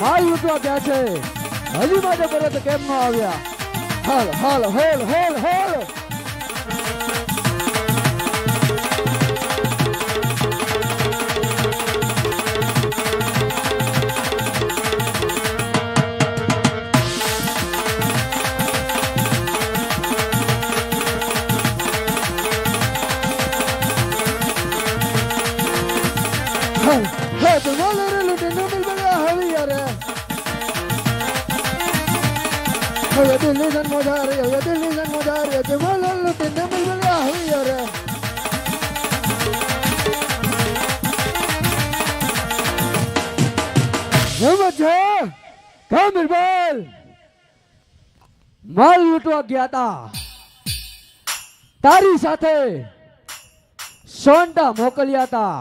છે રૂપિયા ત્યાં છે. હજી માટે પરત કેમ ન આવ્યા? હાલ હાલ, હેલ હેલ, હાલ હાલ. હવે દિલ્હી જન મોજાર હવે દિલ્હી જન મોજાર તે માલ લૂંટે ન મિલ બગા હવે યાર હિંમત છે કા બિરબલ માલ લૂંટવા ગયા તા તારી સાથે સોંટા મોકલ્યા તા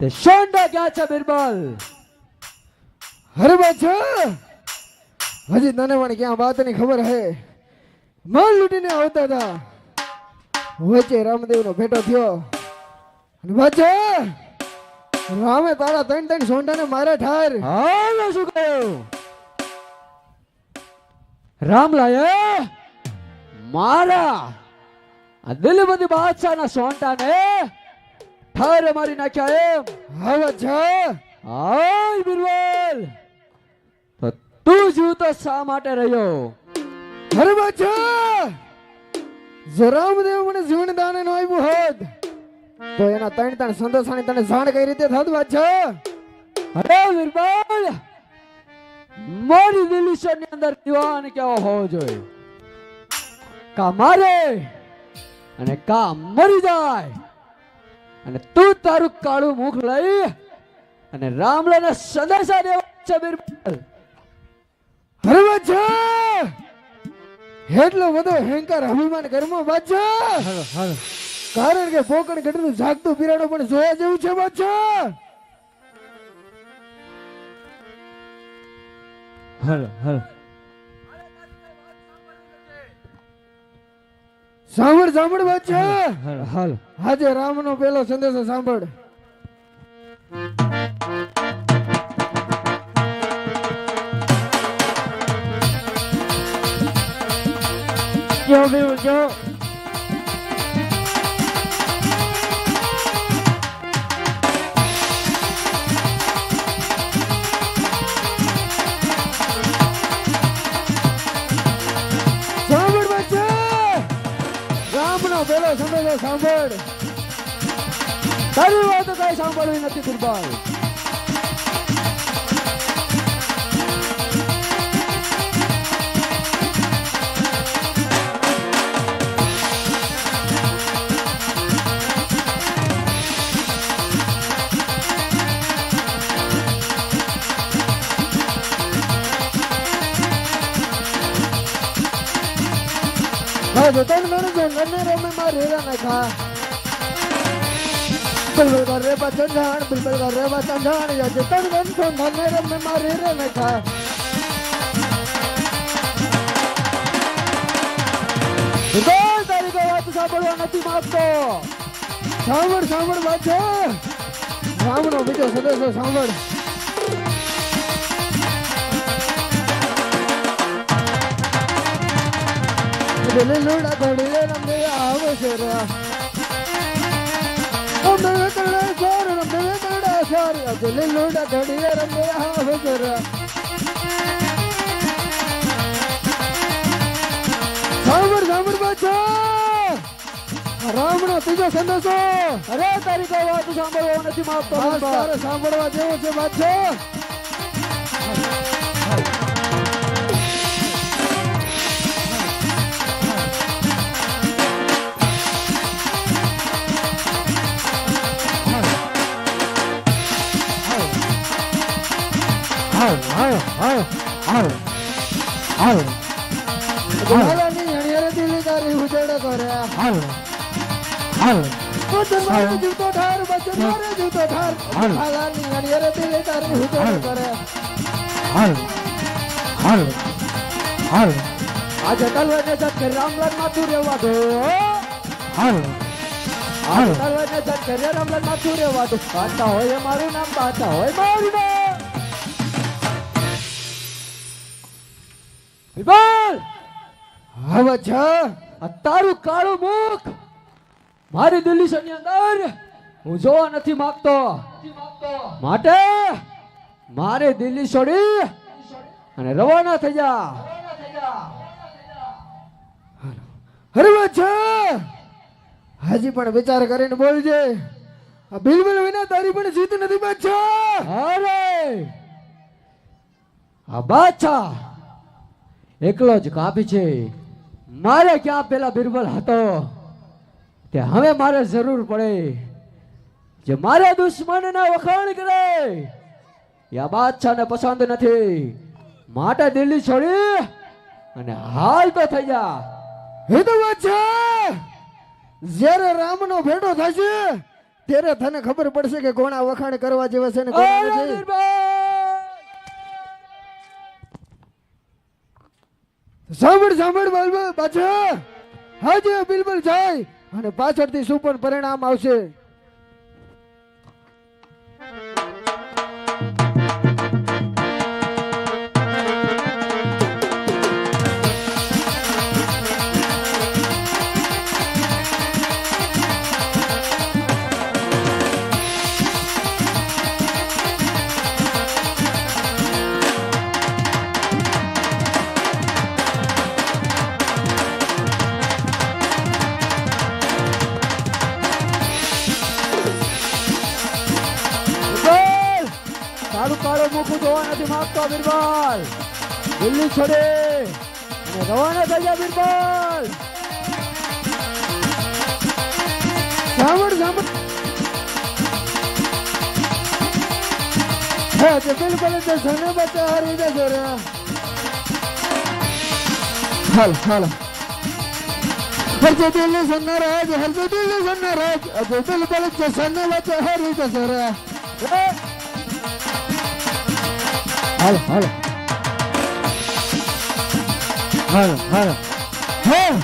તે સોંટા ક્યાં છે બિરબલ અરે બાદશાહ હજી તને પણ ક્યાં વાતની ખબર હે? માલ લૂટીને આવતા હતા. વચ્ચે રામદેવનો ભેટો થયો. અને બાદશાહ રામે તારા ત્રણ ત્રણ સોંટાને મારે ઠાર. હા શું કહ્યું? રામલાએ મારા. આ દિલપતિ બાદશાહના સોંટાને ઠારે મારી નાખ્યા એમ. હા બાદશાહ હાય બિરબલ. તો જીવતો શા માટે રહ્યો? અરે બાદશાહ જો રામદેવ મને જીવન દાન નો આવ્યું હોત તો એના ત્રણ ત્રણ સંતોષાની તને જાણ કઈ રીતે થત બાદશાહ અરે બિરબલ મારી દિલીશનની અંદર દીવાન કેવો હોવો જોઈએ? કા મારે અને કા મરી જાય? અને તું તારું કાળું મુખ લઈ અને રામલાના સંદેશા દેવા છે બિરબલ એટલો બધો હેંકાર અભિમાન કર્મો બાદશાહ કારણ કે પોકણ ગઢનું જાગતું બિરાડો પણ જોયા જેવું છે બાદશાહ હાલો હાલો. સાંભળ સાંભળ બાદશાહ આજે રામ આજે રામનો પેલો સંદેશો સાંભળ. જો બે જો સાંભળ. તારી વાત કઈ સાંભળવી નથી બિરબલ તન મને જંગલને રમે માં રેરા નાખા બિલબિલ કર જાણ બિલબિલ કર જાણ યજ તન મન સંગલને રમે માં રેરા નાખા કોઈ વાત સાંભળવા નથી માંગતો સાંભળ સાંભળ બાદશાહ રામનો બીજો સદસ્ય સાંભળ ઘડીએ રમે આવે છે રે. રમે કડે સોર રમે કડે સોર દિલ્હી લુડા ઘડીએ રમે આવે છે સાંભળ સાંભળ સાંભળવા જેવું છે બાદશાહ હાલો હાલો હાલો ગોલાની હણિયારે દિલ્હી તારી ઉજળ કરે હાલો હાલો બચન મારે જીવતો ઠાર બચન મારે જીવતો ઠાર. હાલાની હણિયારે દિલ્હી તારી હાલ. કરે હાલો હાલો હાલો આજે તલવાને જત રામલાલ દો. ઘરે રમલન માથું રેવા દે. બાદશાહ હોય મારું નામ બાદશાહ હોય મારું નામ. બિરબલ હવે છે આ તારું કાળું મુખ. મારી દિલ્હી ની અંદર હું જોવા નથી માંગતો. માટે મારે દિલ્હી છોડી અને રવાના થઈ જા. હરવે છે. હજી પણ વિચાર કરીને બોલજે. આ બિલબિલ વિના તારી પણ જીત નથી બાદશાહ અરે આ બાદશાહ એકલો જ કાપી છે. મારે ક્યાં પેલા બિરબલ હતો? કે હવે મારે જરૂર પડે. જે મારા દુશ્મનના વખાણ કરે એ આ બાદશાહને પસંદ નથી. માટે દિલ્હી છોડી અને હાલ તો થઈ જા. હે તો બાદશાહ જ્યારે રામનો ભેટો થશે ત્યારે તને ખબર પડશે કે કોણ આ વખાણ કરવા જેવા છે ને કોણ નથી. સાંભળ સાંભળ પાછળ હાજે બિલબલ જાય અને પાછળથી શું પણ પરિણામ આવશે. તારું કાળું મુખું જોવા નથી માંગતો બિરબલ દિલ્હી છોડે અને રવાના થઈ જા બિરબલ સાંભળ સાંભળ હા તો બિલબિલ તો સને બચ્ચા હારી જશે રે હાલ હાલ હરજો દિલ્હી સન્ના રાજ હરજો દિલ્હી સન્ના રાજ અજો બિલબિલ તો સને બચ્ચા હારી જશે રે હાલ હાલ. હાલ હાલ. હા.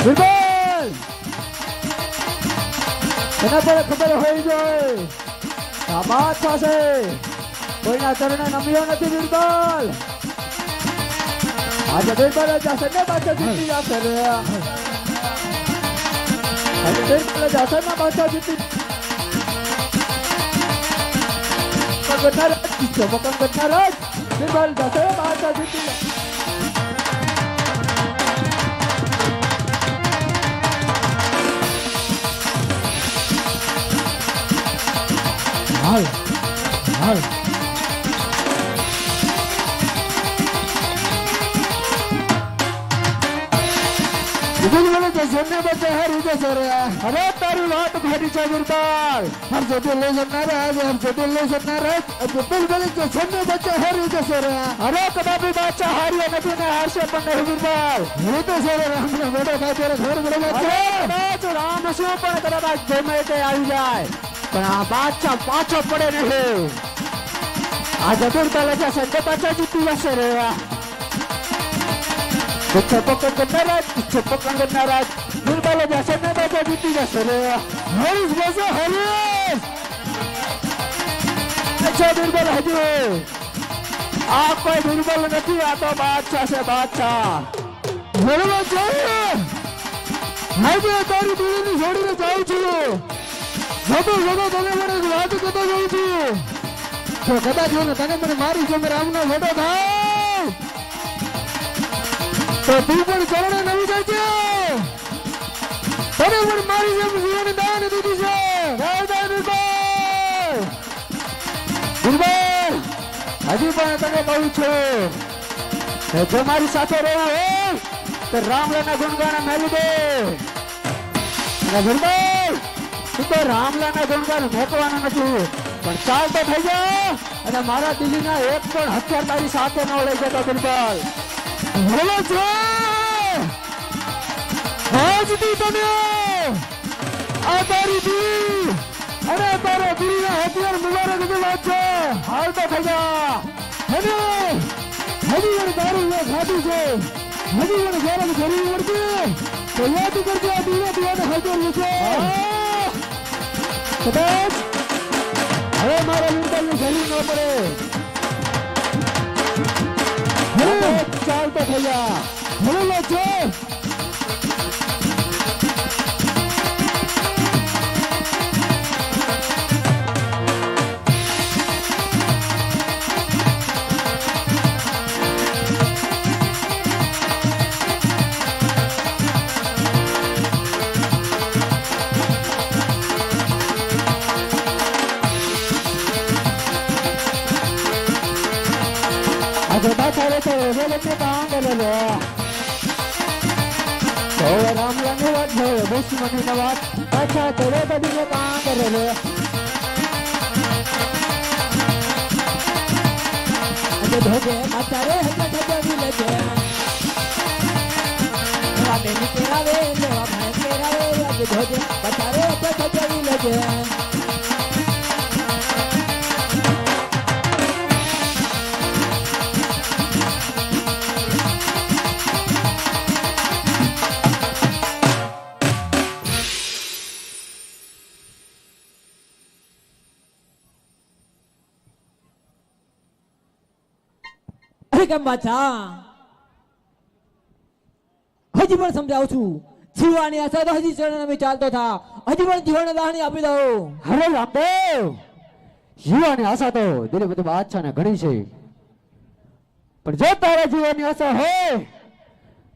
બિરબલ તને પણ ખબર હોય જોઈએ આ બાદશાહ છે કોઈના ચરણે નમ્યો નથી બિરબલ આજે બિરબલ જ જશે ને બાદશાહ જીતી જશે રે. આજે બિરબલ જ જશે ને બાદશાહ જીતી પકડનાર જ જીતશે, પકડનાર જ બિરબલ જશે બાદશાહ જીતી જશે હાલ હાલ. બિલબિલ તો સને બચ્ચા હારી જશે રે અરે તારી વાત ભારી છે બિરબલ હર જતે લે સન્ના રાજ હર જતે લે સન્ના રાજ અજો બિલબિલ તો સને બચ્ચા હારી જશે રે અરે કદાપી બાદશાહ હાર્યો નથી ને હારશે પણ નહીં બિરબલ હું તો સરે રામનો બેટો થાય ત્યારે ખબર પડે અરે બાદશાહ કદાચ રામ તે જશે તે જશે પકડ કરનારા પીછે કરનારા બિરબલ જશે ને જશે રે હરીશ બસો હરીશ છે બિરબલ હજુ આ કોઈ બિરબલ નથી આ તો બાદશાહ છે બાદશાહ હરવા જોઈએ આજે તારી બીડીની જોડીને જાઉં છું જતો જતો તને મને વાત કહેતો જાઉં છું જો કદાચ તને મને મારી જો રામનો મોટો થાય તો તું પણ ચરણે જાય છે. તને પણ મારી છે. બિરબલ હજી પણ તને કહું છું. જો મારી સાથે રહેવું હોય, તો રામલાના ગુણગાન મેળવી દે. બિરબલ તું તો રામલાના ગુણગાન મેકવાના નથી. પણ ચાલ તો થઈ જા. અને મારા દિલ્હીના એક પણ હથિયાર તારી સાથે ન લઈ જતો બિરબલ બોલો છો. આજથી તમે આ તારી દી અને તારા ગુરુના હથિયાર મુબારક વાત છે. હાલ તો થઈ જા અને હજી મને દારૂ ને ખાધું છે. હજી મને ગરમ કરવી પડશે તો યાદ કરજો આ દીવા દીવાને હજાર છે. કદાચ હવે મારા વીરબલની જરૂર ન પડે. Çaldı Kaya. Vurulacak. હવે ચાલ તો થઈ જા હવે લો છે આજે બાથારે તો વેલતે કામ કરેલો તો રામલાની વાત છે દુશ્મની વાત પાછા તોડે બધીને કામ કરેલો આજે ભોગે માતારે હજે ઠગવી લેજે એવા બેની કેરાવે લેવા ભાઈ કેરાવે આજે ભોગે માતારે હજે ઠગવી લેજે કેમ બાદશાહ હજી પણ સમજાવું છું. જીવાની આશા તો હજી ચરણ ચાલતો થા. હજી પણ જીવન દાહણી આપી દો હરે રામદેવ! જીવાની આશા તો દિલે બધું છે ને ઘણી છે. પણ જો તારા જીવાની આશા હોય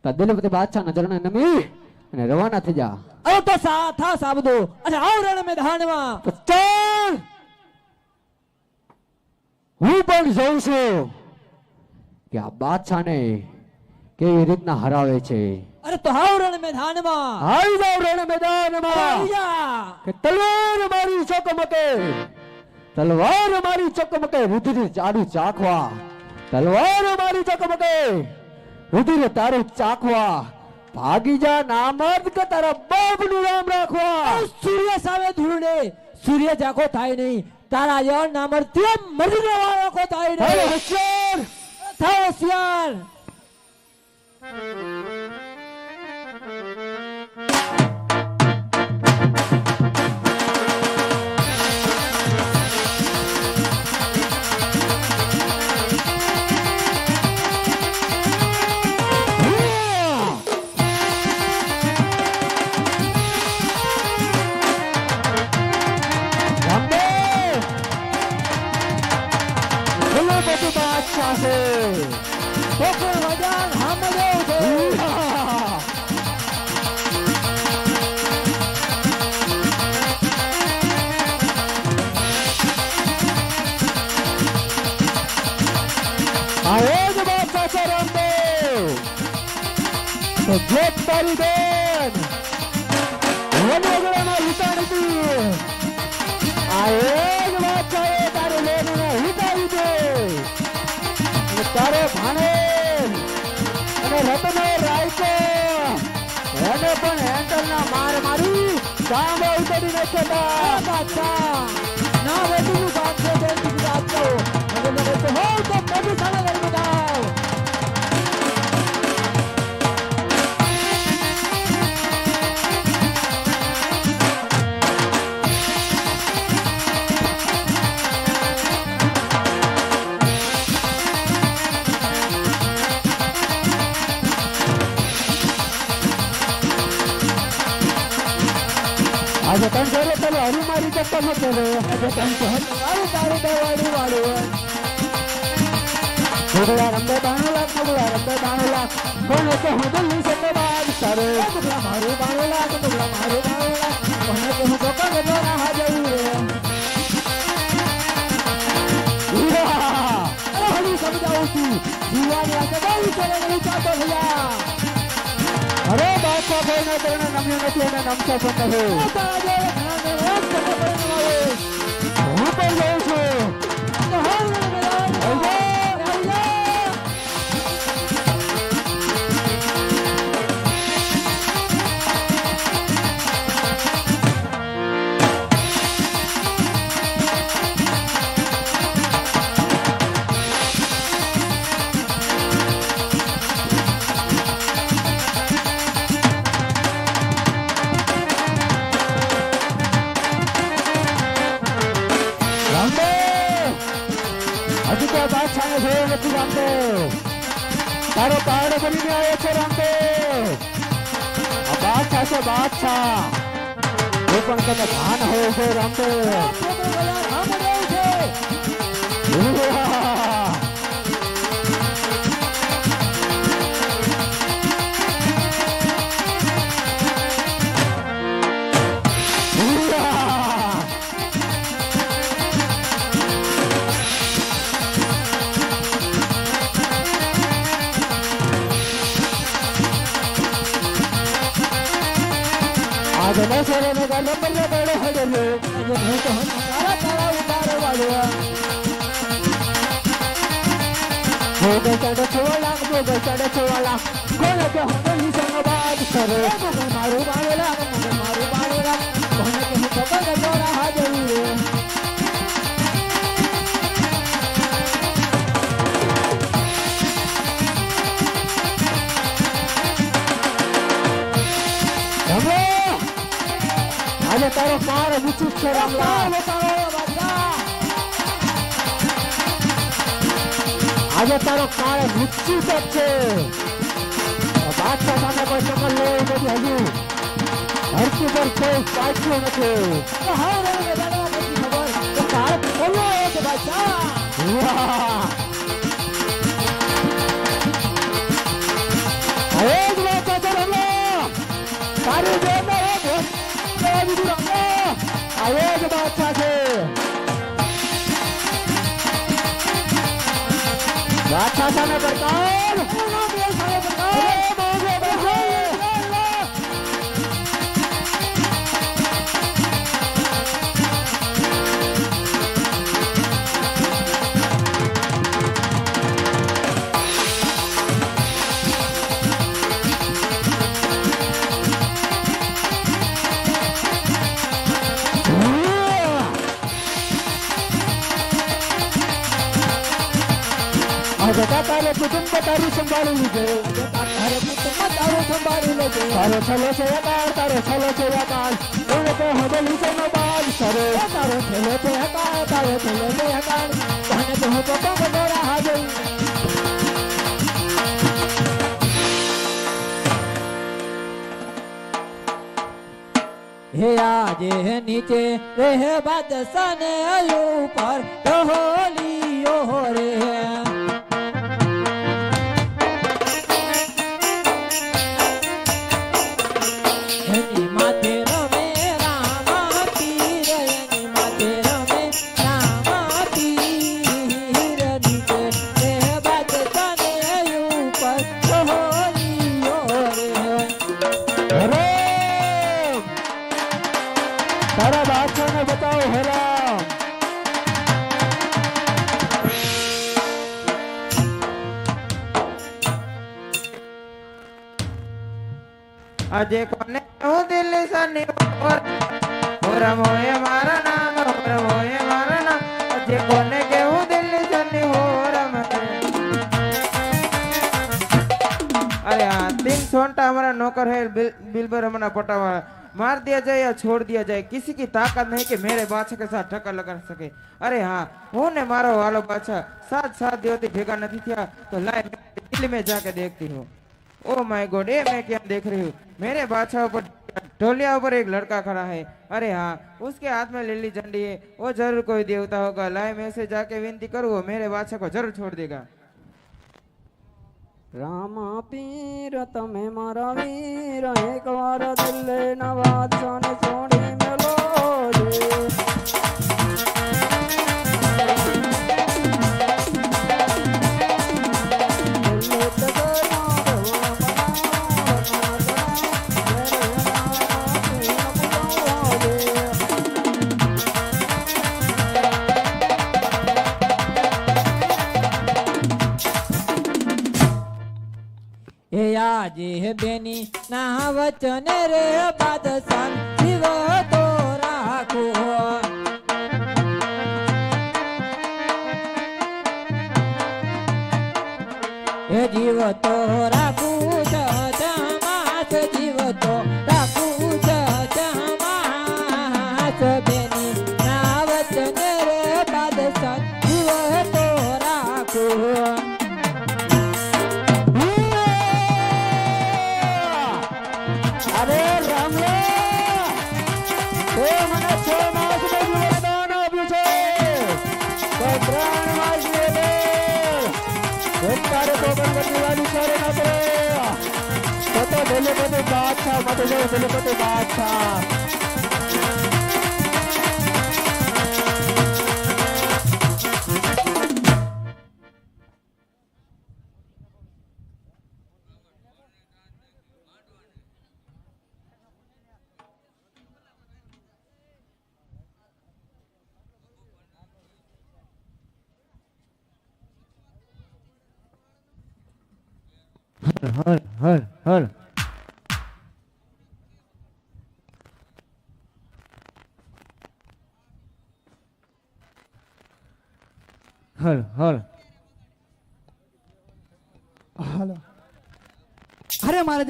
તો દિલે બધું બાદશાહ ના ચરણ નમી અને રવાના થઈ જા. અરે તો સા થા સાબદો. અને આવ રણ મેદાનમાં તો ચાલ! હું પણ જોઉં છું. કે આ બાદશાહને કેવી રીતના હરાવે છે? અરે તો હાવ રણ મેદાનમાં. આવી જાવ રણ મેદાનમાં. કે તલવાર મારી ચકમકે તલવાર મારી ચકમકે રુધિર ચારું ચાખવા. તલવાર મારી ચકમકે રુધિર તારું ચાખવા. ભાગી જા નામર્દ કે તારા બાપનું નામ રાખવા. સૂર્ય સામે ધૂળને સૂર્ય જાખો થાય નહીં. તારા યણ નામર મરી જવા રાખો થાય નહીં. social. છે કોકણ વજાન ઉહા. આવો જ બાદશાહ છે રામદેવ તો જોત તારી બેન. તારે ભાણે. અને રતનો રાયકો એને પણ હેન્ડલના માર મારી સામે ઉતરી નાખ્યા આ બાદશાહ. ના બાપ છે તે ગુજરાત કો મને તો હો તો મોટી સામે કરે આજે તને કહે મારું તારું દવાડું વાળું મુગલા રંબે બાણું લાખ મુગલા રંબે બાણું લાખ કોને કે હું દિલ્હી સકે બાદ સરે મુગલા મારું બાણું લાખ મુગલા મારું બાણું લાખ મને કે હું ચોક્કસ ગયો ના હા જવું રે યા! અરે હજી સમજાવું છું જીવાની આજે બહુ ચલે નહીં ચાલતો ભૈયા અરે નથી રામદેવ તારો પારડો બનીને આવ્યો છે રામદેવ. આ બાદશાહ છે બાદશાહ. એ પણ તને ભાન હોય છે રામદેવ. આજે નસરે ને ગાલે બલ્લે બડે હું તો હમ તારા તારા ઉતારો વાળો ભોગે છોલા ભોગે ચડે છોલા કોને કે હંગલ સંગ બાદ કરે મારું તારો પાર વિચિત છે આજે તારો કાળ નિશ્ચિત જ છે. બાદશાહ સામે કોઈ સમજ લેવું નથી હજુ. ધરતી પર કોઈ સાચું નથી. રમો તારી એક વસ્તુ દીધું રમો હવે જ બાદશાહ છે બાદશાહ સામે પડકાર બધા તારે કુટુંબ તારું સંભાળી છે તારો છલો છે અકાળ તારો છલો છે અકાળ એને તો હવે છે નો બાલ સરે તારો છલો છે અકાળ તારો છલો છે યાર હે આજે નીચે રે બાદશાહ ને ઉપર ઢોલિયો રે. सारा बादशाह ने बताओ हेरा। अजय कोने हो? दिल सने और होरम होए मारा नाम, होरम होए मारा नाम। अजय कोने के हो दिल सने होरम अरे हाँ तीन सोनटा हमारा नौकर है, बिल बिल पर हमारा पटावा। मार दिया जाए या छोड़ दिया जाए, किसी की ताकत नहीं कि मेरे बादशाह के साथ टक्कर लगा सके। अरे हाँ उन्हें मारो वालो बादशाह साथ साथ देवती भेगा नहीं थिया तो लाए दिल में जाके देखती हूँ। ओ माय गॉड ये मैं क्या देख रही हूँ? मेरे बादशाह ऊपर ढोलिया ऊपर एक लड़का खड़ा है। अरे हाँ उसके हाथ में लिली झंडी है। वो ज़रूर कोई देवता होगा। लाए मैं उसे जाके विनती करूँ मेरे बादशाह को ज़रूर छोड़ देगा। રામ પીર તમે મારા વીર એક વાર દિલ્હી નવાજ છોડી મેલો રે. હે બેની ના વચન રે બાદ જીવ તો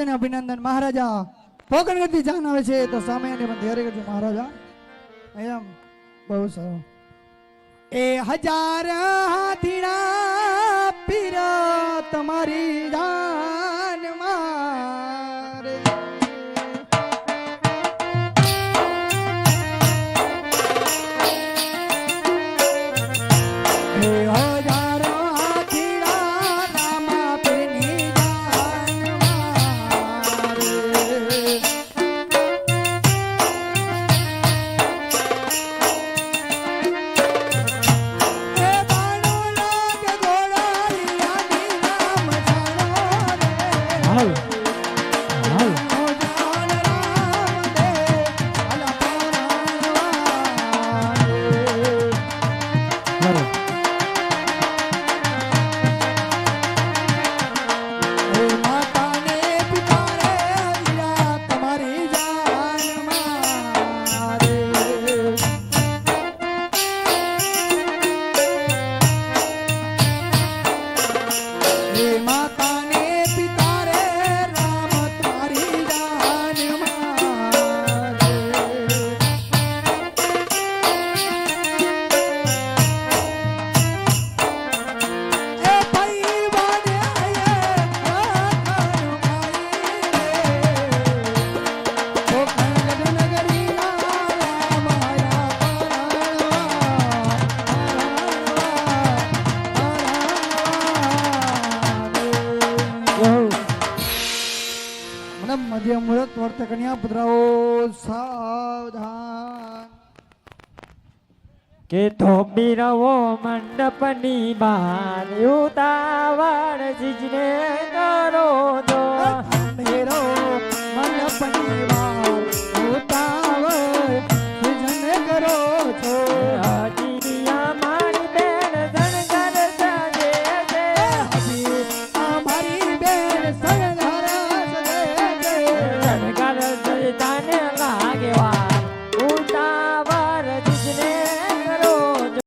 બધાને અભિનંદન, મહારાજા. પોકણ કરતી જાન આવે છે, તો સામે પણ ધ્યારે કરજો, મહારાજા. એમ બહુ સારું. એ હજાર હાથીડા પીરા તમારી જાન. ભક્ત કન્યા પુત્રાઓ સાવધાન કે ધોબી રવો મંડપની બહાર ઉતાવળ જીજને કરો દો